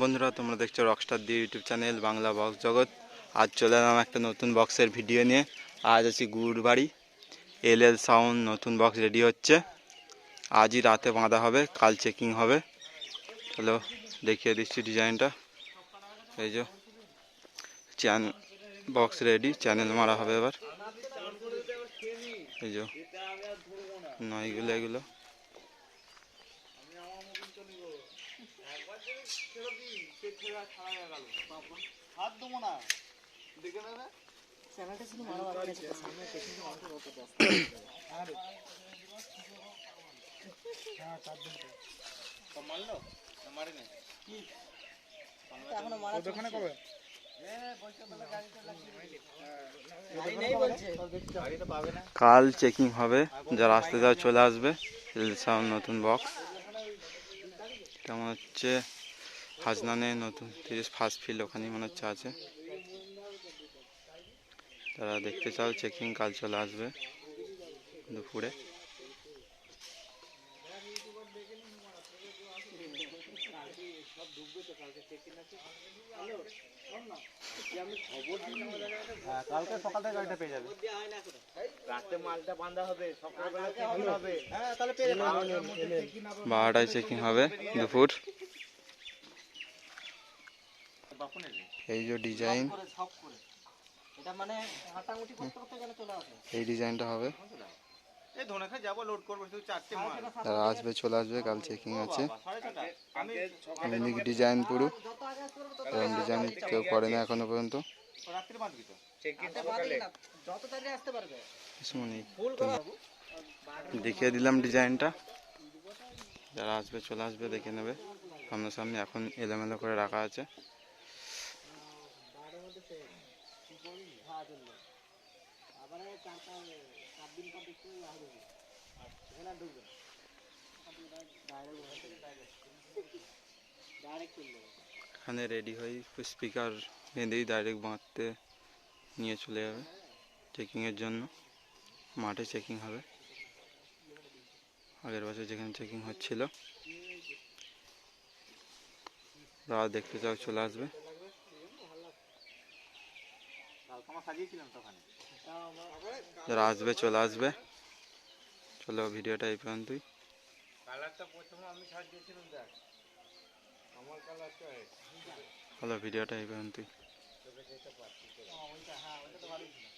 বন্ধুরা, তোমরা দেখছ rockstar the YouTube channel Bangla box জগৎ। আজ চলে এলাম একটা নতুন বক্সের ভিডিও নিয়ে। আজ আছি গুড়বাড়ি। এল এল সাউন্ড নতুন বক্স রেডি হচ্ছে। আজই রাতে বাঁধা হবে, কাল চেকিং হবে। চলো দেখিয়ে দিচ্ছি ডিজাইনটা এই যে চ্যান বক্স রেডি চ্যানেল মারা হবে এবার। এই যে নয়গুলো এগুলো। কাল চেকিং হবে যারা আসতে যাও চলে আসবে নতুন বক্স এটা মনে হচ্ছে? হাজনানে নতুন তিরিশ ফার্স্ট ফিল্ড ওখানেই মনে হচ্ছে আছে। তারা দেখতে চাও চেকিং কাল চলে আসবে দুপুরে। হ্যাঁ কালকে সকাল থেকে গাড়িটা পেয়ে যাবে। রাতে মালটা বাঁধা হবে সকালবেলা চেকিং হবে? হ্যাঁ তাহলে পেয়ে বারোটায় চেকিং হবে? দুপুর। এই যে ডিজাইন। মানে হাঁটাগুটি করতে করতে গেলে চলে আসে এই ডিজাইনটা হবে। আসবে চলে আসবে কাল চেকিং আছে। ডিজাইন পুরো? এরকম ডিজাইন কেউ করে না এখনও পর্যন্ত। রাত্রি বাঁধবি তো? বাবু দেখিয়ে দিলাম ডিজাইনটা। যারা আসবে চলে আসবে দেখে নেবে। সামনাসামনি এখন এলোমেলো করে রাখা আছে। এখানে রেডি হয়ে স্পিকার বেঁধেই ডাইরেক্ট বাঁধতে নিয়ে চলে যাবে চেকিংয়ের জন্য। মাঠে চেকিং হবে। আগের বছর যেখানে চেকিং হচ্ছিল। যারা দেখতে চাও, চলে আসবে। যারা আসবে, চলে আসবে। চলো ভিডিওটা এই কালারটা হলো ভিডিওটা এই পর্যন্তই। ওইটা হ্যাঁ ওইটা তো ভালোই ছিল